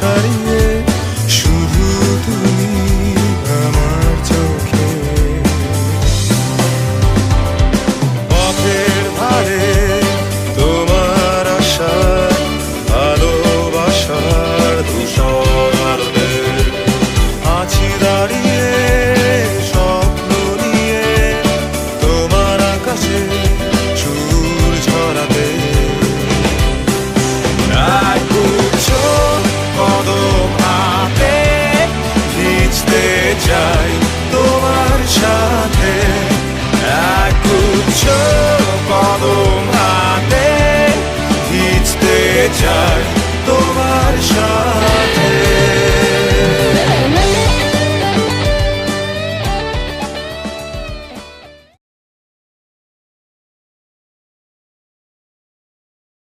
छड़िए চায় তোমার সাথে।